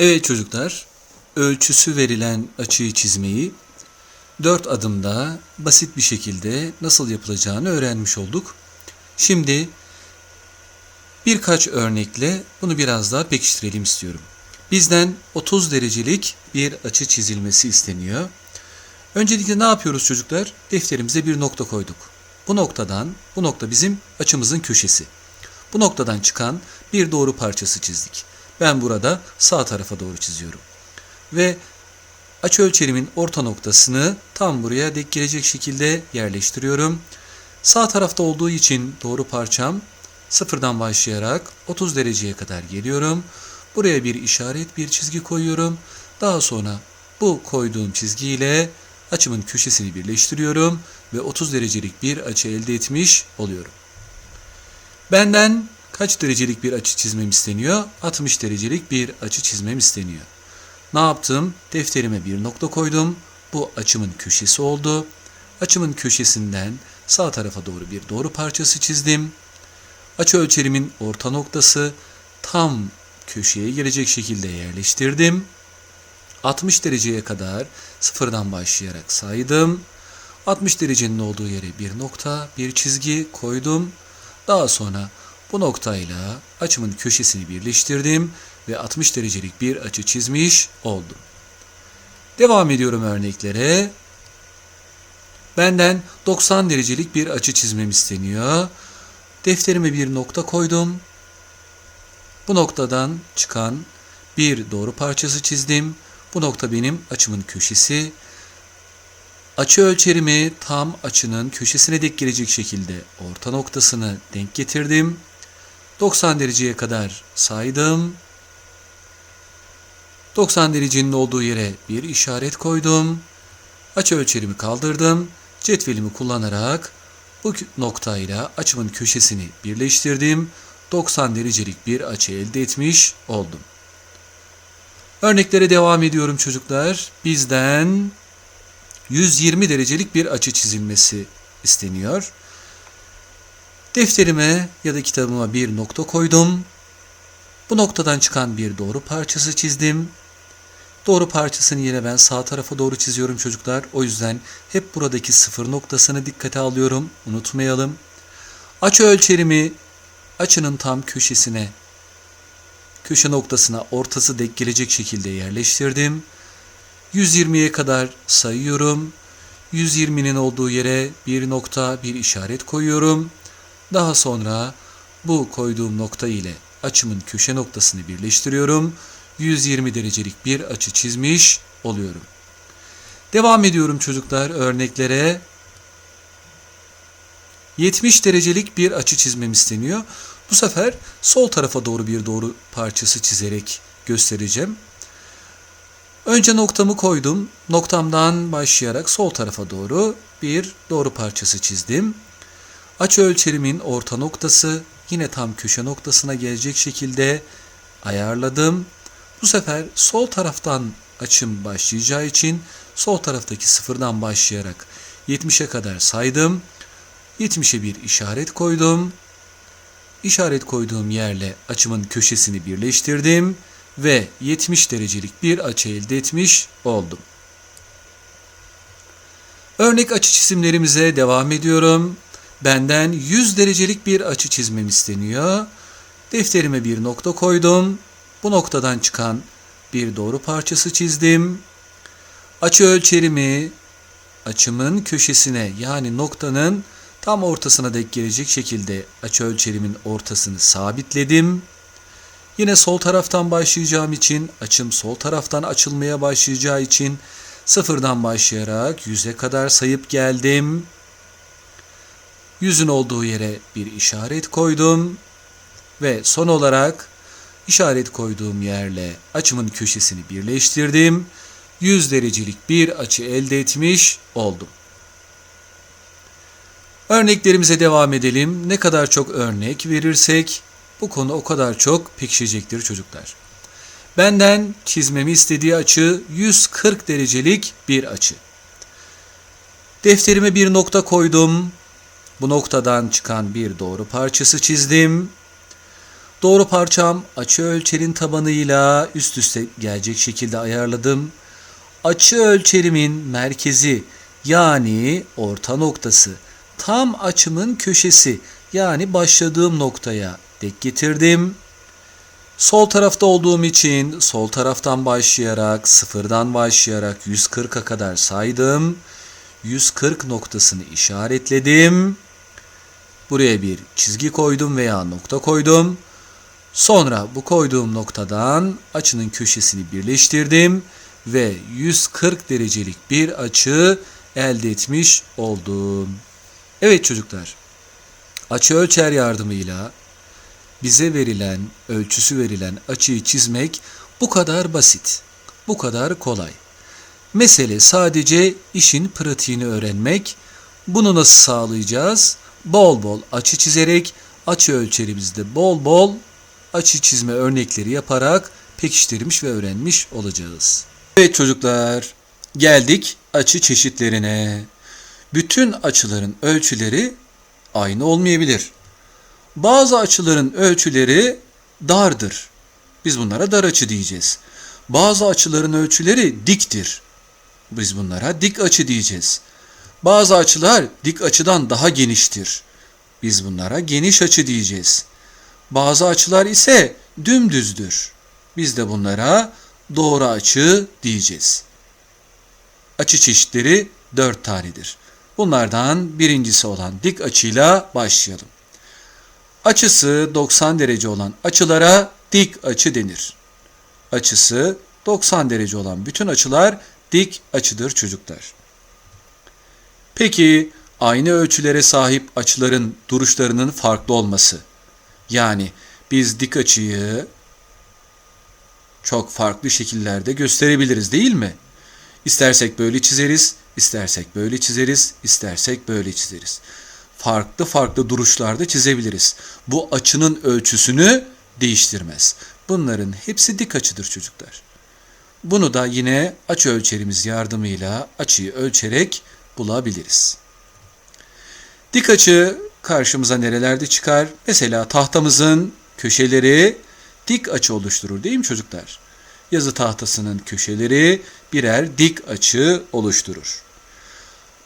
Evet çocuklar, ölçüsü verilen açıyı çizmeyi dört adımda basit bir şekilde nasıl yapılacağını öğrenmiş olduk. Şimdi birkaç örnekle bunu biraz daha pekiştirelim istiyorum. Bizden 30 derecelik bir açı çizilmesi isteniyor. Öncelikle ne yapıyoruz çocuklar? Defterimize bir nokta koyduk. Bu noktadan, bu nokta bizim açımızın köşesi. Bu noktadan çıkan bir doğru parçası çizdik. Ben burada sağ tarafa doğru çiziyorum. Ve açı ölçerimin orta noktasını tam buraya denk gelecek şekilde yerleştiriyorum. Sağ tarafta olduğu için doğru parçam sıfırdan başlayarak 30 dereceye kadar geliyorum. Buraya bir işaret, bir çizgi koyuyorum. Daha sonra bu koyduğum çizgiyle açımın köşesini birleştiriyorum ve 30 derecelik bir açı elde etmiş oluyorum. Benden kaç derecelik bir açı çizmem isteniyor? 60 derecelik bir açı çizmem isteniyor. Ne yaptım? Defterime bir nokta koydum. Bu açımın köşesi oldu. Açımın köşesinden sağ tarafa doğru bir doğru parçası çizdim. Açı ölçerimin orta noktası tam köşeye gelecek şekilde yerleştirdim. 60 dereceye kadar sıfırdan başlayarak saydım. 60 derecenin olduğu yere bir nokta, bir çizgi koydum. Daha sonra bu noktayla açımın köşesini birleştirdim ve 60 derecelik bir açı çizmiş oldum. Devam ediyorum örneklere. Benden 90 derecelik bir açı çizmem isteniyor. Defterime bir nokta koydum. Bu noktadan çıkan bir doğru parçası çizdim. Bu nokta benim açımın köşesi. Açı ölçerimi tam açının köşesine denk gelecek şekilde orta noktasını denk getirdim. 90 dereceye kadar saydım. 90 derecenin olduğu yere bir işaret koydum. Açı ölçerimi kaldırdım. Cetvelimi kullanarak bu noktayla açımın köşesini birleştirdim. 90 derecelik bir açı elde etmiş oldum. Örneklere devam ediyorum çocuklar. Bizden 120 derecelik bir açı çizilmesi isteniyor. Defterime ya da kitabıma bir nokta koydum. Bu noktadan çıkan bir doğru parçası çizdim. Doğru parçasını yine ben sağ tarafa doğru çiziyorum çocuklar. O yüzden hep buradaki sıfır noktasını dikkate alıyorum. Unutmayalım. Açı ölçerimi açının tam köşesine, köşe noktasına ortası denk gelecek şekilde yerleştirdim. 120'ye kadar sayıyorum. 120'nin olduğu yere bir nokta, bir işaret koyuyorum. Daha sonra bu koyduğum nokta ile açımın köşe noktasını birleştiriyorum. 120 derecelik bir açı çizmiş oluyorum. Devam ediyorum çocuklar örneklere. 70 derecelik bir açı çizmem isteniyor. Bu sefer sol tarafa doğru bir doğru parçası çizerek göstereceğim. Önce noktamı koydum. Noktamdan başlayarak sol tarafa doğru bir doğru parçası çizdim. Açı ölçerimin orta noktası yine tam köşe noktasına gelecek şekilde ayarladım. Bu sefer sol taraftan açım başlayacağı için sol taraftaki sıfırdan başlayarak 70'e kadar saydım. 70'e bir işaret koydum. İşaret koyduğum yerle açımın köşesini birleştirdim ve 70 derecelik bir açı elde etmiş oldum. Örnek açı çizimlerimize devam ediyorum. Benden 100 derecelik bir açı çizmem isteniyor. Defterime bir nokta koydum. Bu noktadan çıkan bir doğru parçası çizdim. Açı ölçerimi açımın köşesine yani noktanın tam ortasına denk gelecek şekilde açı ölçerimin ortasını sabitledim. Yine sol taraftan başlayacağım için açım sol taraftan açılmaya başlayacağı için sıfırdan başlayarak yüze kadar sayıp geldim. Yüzün olduğu yere bir işaret koydum ve son olarak işaret koyduğum yerle açımın köşesini birleştirdim. 100 derecelik bir açı elde etmiş oldum. Örneklerimize devam edelim. Ne kadar çok örnek verirsek bu konu o kadar çok pekişecektir çocuklar. Benden çizmemi istediği açı 140 derecelik bir açı. Defterime bir nokta koydum. Bu noktadan çıkan bir doğru parçası çizdim. Doğru parçam açı ölçerin tabanıyla üst üste gelecek şekilde ayarladım. Açı ölçerimin merkezi yani orta noktası tam açımın köşesi yani başladığım noktaya dek getirdim. Sol tarafta olduğum için sol taraftan başlayarak sıfırdan başlayarak 140'a kadar saydım. 140 noktasını işaretledim. Buraya bir çizgi koydum veya nokta koydum. Sonra bu koyduğum noktadan açının köşesini birleştirdim ve 140 derecelik bir açı elde etmiş oldum. Evet çocuklar. Açı ölçer yardımıyla bize verilen, ölçüsü verilen açıyı çizmek bu kadar basit. Bu kadar kolay. Mesele sadece işin pratiğini öğrenmek. Bunu nasıl sağlayacağız? Bol bol açı çizerek açı ölçerimizde bol bol açı çizme örnekleri yaparak pekiştirmiş ve öğrenmiş olacağız. Evet çocuklar, geldik açı çeşitlerine. Bütün açıların ölçüleri aynı olmayabilir. Bazı açıların ölçüleri dardır. Biz bunlara dar açı diyeceğiz. Bazı açıların ölçüleri diktir. Biz bunlara dik açı diyeceğiz. Bazı açılar dik açıdan daha geniştir. Biz bunlara geniş açı diyeceğiz. Bazı açılar ise dümdüzdür. Biz de bunlara doğru açı diyeceğiz. Açı çeşitleri dört tanedir. Bunlardan birincisi olan dik açıyla başlayalım. Açısı 90 derece olan açılara dik açı denir. Açısı 90 derece olan bütün açılar dik açıdır çocuklar. Peki aynı ölçülere sahip açıların duruşlarının farklı olması. Yani biz dik açıyı çok farklı şekillerde gösterebiliriz değil mi? İstersek böyle çizeriz, istersek böyle çizeriz, istersek böyle çizeriz. Farklı farklı duruşlarda çizebiliriz. Bu açının ölçüsünü değiştirmez. Bunların hepsi dik açıdır çocuklar. Bunu da yine açı ölçerimiz yardımıyla açıyı ölçerek bulabiliriz. Dik açı karşımıza nerelerde çıkar? Mesela tahtamızın köşeleri dik açı oluşturur değil mi çocuklar? Yazı tahtasının köşeleri birer dik açı oluşturur.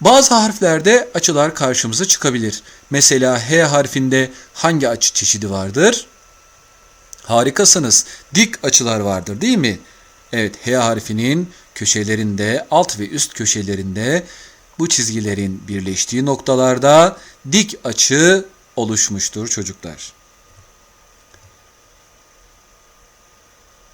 Bazı harflerde açılar karşımıza çıkabilir. Mesela H harfinde hangi açı çeşidi vardır? Harikasınız. Dik açılar vardır değil mi? Evet H harfinin köşelerinde, alt ve üst köşelerinde bu çizgilerin birleştiği noktalarda dik açı oluşmuştur çocuklar.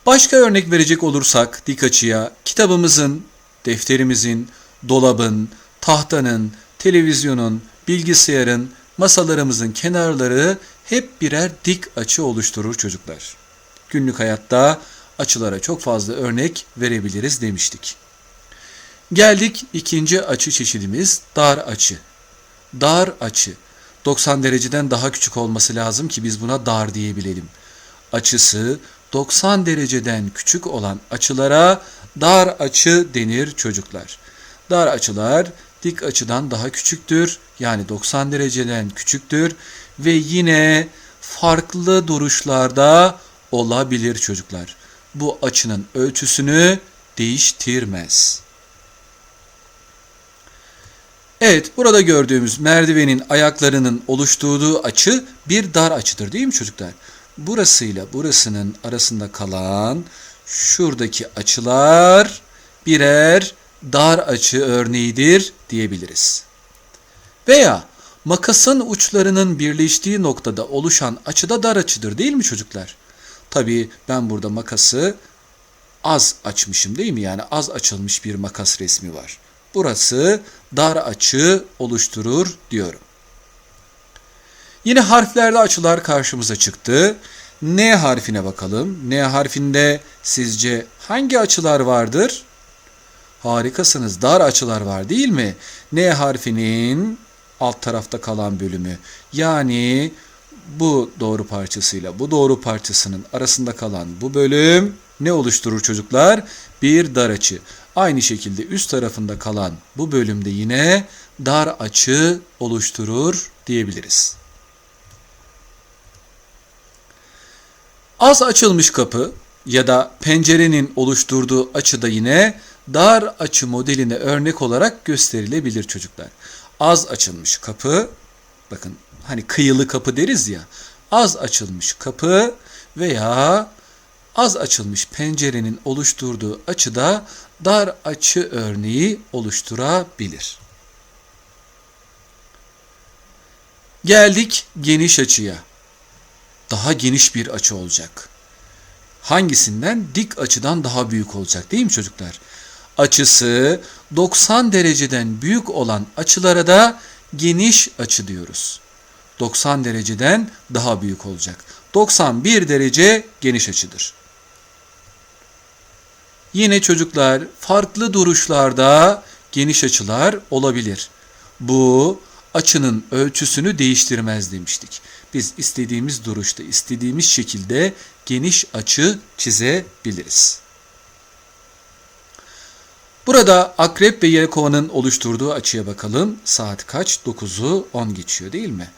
Başka örnek verecek olursak dik açıya kitabımızın, defterimizin, dolabın, tahtanın, televizyonun, bilgisayarın, masalarımızın kenarları hep birer dik açı oluşturur çocuklar. Günlük hayatta açılara çok fazla örnek verebiliriz demiştik. Geldik ikinci açı çeşidimiz dar açı. Dar açı. 90 dereceden daha küçük olması lazım ki biz buna dar diyebilelim. Açısı 90 dereceden küçük olan açılara dar açı denir çocuklar. Dar açılar dik açıdan daha küçüktür. Yani 90 dereceden küçüktür ve yine farklı duruşlarda olabilir çocuklar. Bu açının ölçüsünü değiştirmez. Evet, burada gördüğümüz merdivenin ayaklarının oluşturduğu açı bir dar açıdır değil mi çocuklar? Burasıyla burasının arasında kalan şuradaki açılar birer dar açı örneğidir diyebiliriz. Veya makasın uçlarının birleştiği noktada oluşan açı da dar açıdır değil mi çocuklar? Tabii ben burada makası az açmışım değil mi? Yani az açılmış bir makas resmi var. Burası dar açı oluşturur diyorum. Yine harflerde açılar karşımıza çıktı. N harfine bakalım. N harfinde sizce hangi açılar vardır? Harikasınız. Dar açılar var değil mi? N harfinin alt tarafta kalan bölümü. Yani bu doğru parçasıyla bu doğru parçasının arasında kalan bu bölüm ne oluşturur çocuklar? Bir dar açı. Aynı şekilde üst tarafında kalan bu bölümde yine dar açı oluşturur diyebiliriz. Az açılmış kapı ya da pencerenin oluşturduğu açı da yine dar açı modeline örnek olarak gösterilebilir çocuklar. Az açılmış kapı, bakın hani kıyılı kapı deriz ya, az açılmış kapı veya az açılmış pencerenin oluşturduğu açıda dar açı örneği oluşturabilir. Geldik geniş açıya. Daha geniş bir açı olacak. Hangisinden? Dik açıdan daha büyük olacak değil mi çocuklar? Açısı 90 dereceden büyük olan açılara da geniş açı diyoruz. 90 dereceden daha büyük olacak. 91 derece geniş açıdır. Yine çocuklar farklı duruşlarda geniş açılar olabilir. Bu açının ölçüsünü değiştirmez demiştik. Biz istediğimiz duruşta, istediğimiz şekilde geniş açı çizebiliriz. Burada akrep ve yelkovanın oluşturduğu açıya bakalım. Saat kaç? 9'u 10 geçiyor değil mi?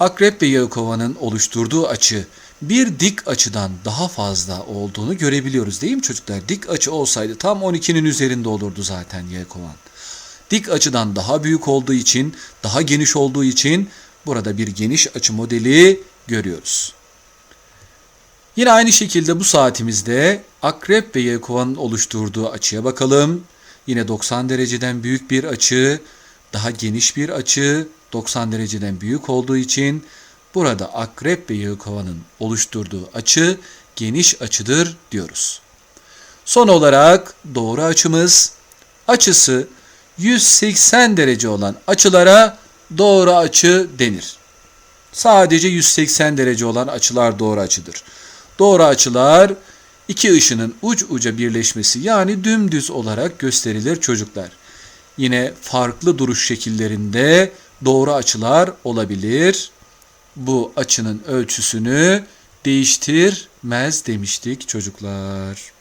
Akrep ve yelkovanın oluşturduğu açı bir dik açıdan daha fazla olduğunu görebiliyoruz değil mi çocuklar? Dik açı olsaydı tam 12'nin üzerinde olurdu zaten yelkovan. Dik açıdan daha büyük olduğu için, daha geniş olduğu için burada bir geniş açı modeli görüyoruz. Yine aynı şekilde bu saatimizde akrep ve yelkovanın oluşturduğu açıya bakalım. Yine 90 dereceden büyük bir açı, daha geniş bir açı, 90 dereceden büyük olduğu için burada akrep ve yelkovanın oluşturduğu açı geniş açıdır diyoruz. Son olarak doğru açımız açısı 180 derece olan açılara doğru açı denir. Sadece 180 derece olan açılar doğru açıdır. Doğru açılar iki ışının uç uca birleşmesi yani dümdüz olarak gösterilir çocuklar. Yine farklı duruş şekillerinde doğru açılar olabilir. Bu açının ölçüsünü değiştirmez demiştik çocuklar.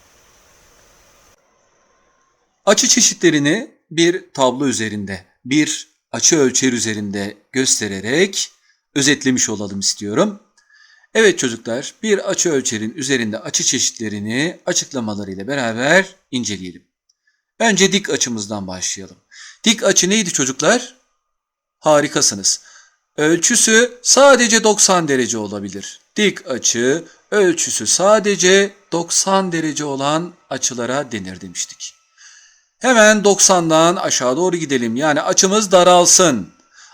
Açı çeşitlerini bir tablo üzerinde, bir açı ölçer üzerinde göstererek özetlemiş olalım istiyorum. Evet çocuklar, bir açı ölçerin üzerinde açı çeşitlerini açıklamalarıyla beraber inceleyelim. Önce dik açımızdan başlayalım. Dik açı neydi çocuklar? Harikasınız. Ölçüsü sadece 90 derece olabilir. Dik açı ölçüsü sadece 90 derece olan açılara denir demiştik. Hemen 90'dan aşağı doğru gidelim. Yani açımız daralsın.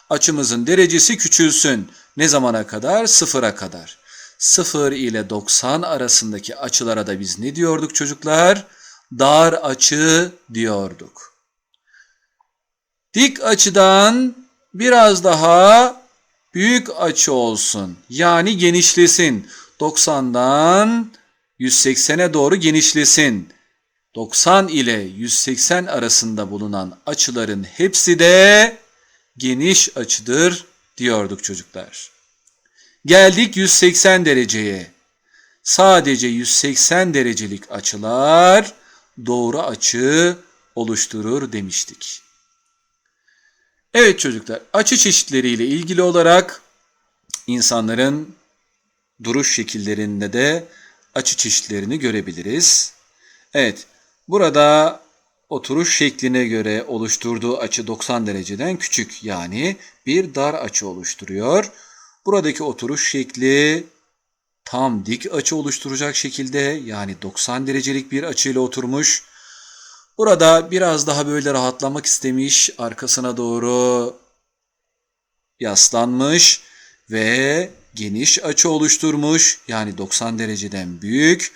Açımızın derecesi küçülsün. Ne zamana kadar? Sıfıra kadar. 0 ile 90 arasındaki açılara da biz ne diyorduk çocuklar? Dar açı diyorduk. Dik açıdan biraz daha büyük açı olsun. Yani genişlesin. 90'dan 180'e doğru genişlesin. 90 ile 180 arasında bulunan açıların hepsi de geniş açıdır diyorduk çocuklar. Geldik 180 dereceye. Sadece 180 derecelik açılar doğru açı oluşturur demiştik. Evet çocuklar, açı çeşitleriyle ilgili olarak insanların duruş şekillerinde de açı çeşitlerini görebiliriz. Evet, burada oturuş şekline göre oluşturduğu açı 90 dereceden küçük yani bir dar açı oluşturuyor. Buradaki oturuş şekli tam dik açı oluşturacak şekilde yani 90 derecelik bir açıyla oturmuş. Burada biraz daha böyle rahatlamak istemiş, arkasına doğru yaslanmış ve geniş açı oluşturmuş. Yani 90 dereceden büyük.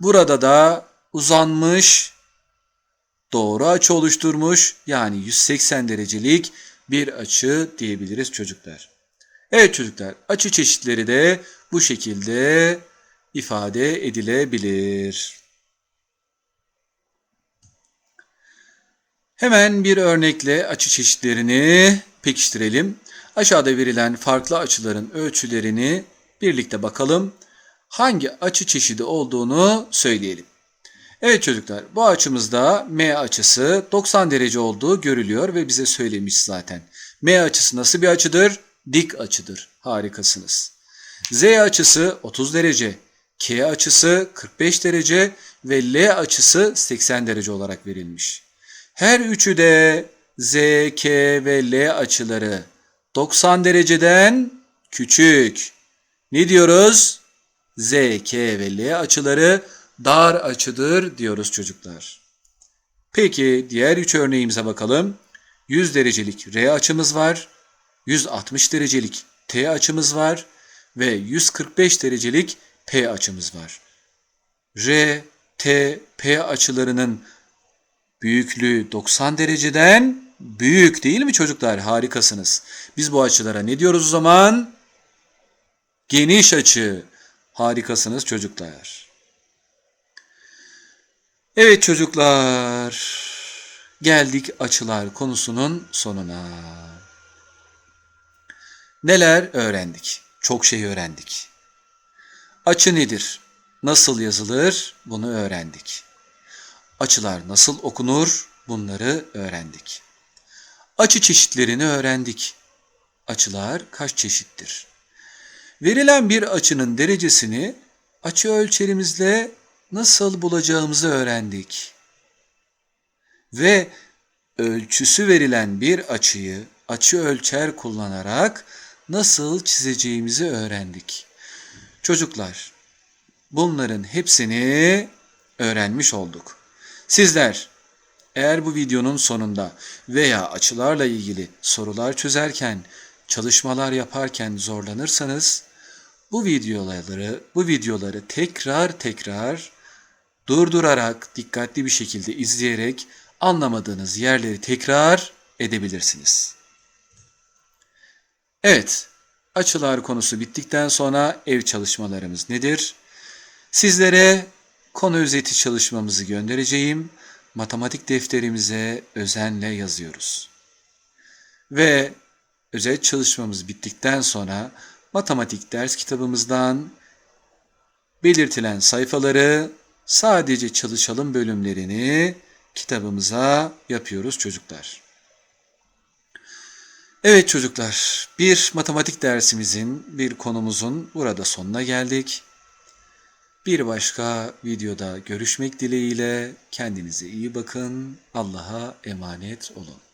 Burada da uzanmış, doğru açı oluşturmuş. Yani 180 derecelik bir açı diyebiliriz çocuklar. Evet çocuklar, açı çeşitleri de bu şekilde ifade edilebilir. Hemen bir örnekle açı çeşitlerini pekiştirelim. Aşağıda verilen farklı açıların ölçülerini birlikte bakalım. Hangi açı çeşidi olduğunu söyleyelim. Evet çocuklar bu açımızda M açısı 90 derece olduğu görülüyor ve bize söylemiş zaten. M açısı nasıl bir açıdır? Dik açıdır. Harikasınız. Z açısı 30 derece. K açısı 45 derece ve L açısı 80 derece olarak verilmiş. Her üçü de Z, K ve L açıları 90 dereceden küçük. Ne diyoruz? Z, K ve L açıları dar açıdır diyoruz çocuklar. Peki diğer üç örneğimize bakalım. 100 derecelik R açımız var. 160 derecelik T açımız var ve 145 derecelik P açımız var. R, T, P açılarının büyüklüğü 90 dereceden büyük değil mi çocuklar? Harikasınız. Biz bu açılara ne diyoruz o zaman? Geniş açı. Harikasınız çocuklar. Evet çocuklar. Geldik açılar konusunun sonuna. Neler öğrendik? Çok şey öğrendik. Açı nedir? Nasıl yazılır? Bunu öğrendik. Açılar nasıl okunur? Bunları öğrendik. Açı çeşitlerini öğrendik. Açılar kaç çeşittir? Verilen bir açının derecesini açı ölçerimizle nasıl bulacağımızı öğrendik. Ve ölçüsü verilen bir açıyı açı ölçer kullanarak nasıl çizeceğimizi öğrendik. Çocuklar, bunların hepsini öğrenmiş olduk. Sizler eğer bu videonun sonunda veya açılarla ilgili sorular çözerken, çalışmalar yaparken zorlanırsanız bu videoları bu videoları tekrar tekrar durdurarak dikkatli bir şekilde izleyerek anlamadığınız yerleri tekrar edebilirsiniz. Evet, açılar konusu bittikten sonra ev çalışmalarımız nedir? Sizlere konu özeti çalışmamızı göndereceğim. Matematik defterimize özenle yazıyoruz. Ve özet çalışmamız bittikten sonra matematik ders kitabımızdan belirtilen sayfaları sadece çalışalım bölümlerini kitabımıza yapıyoruz çocuklar. Evet çocuklar, bir matematik dersimizin, bir konumuzun burada sonuna geldik. Bir başka videoda görüşmek dileğiyle kendinize iyi bakın. Allah'a emanet olun.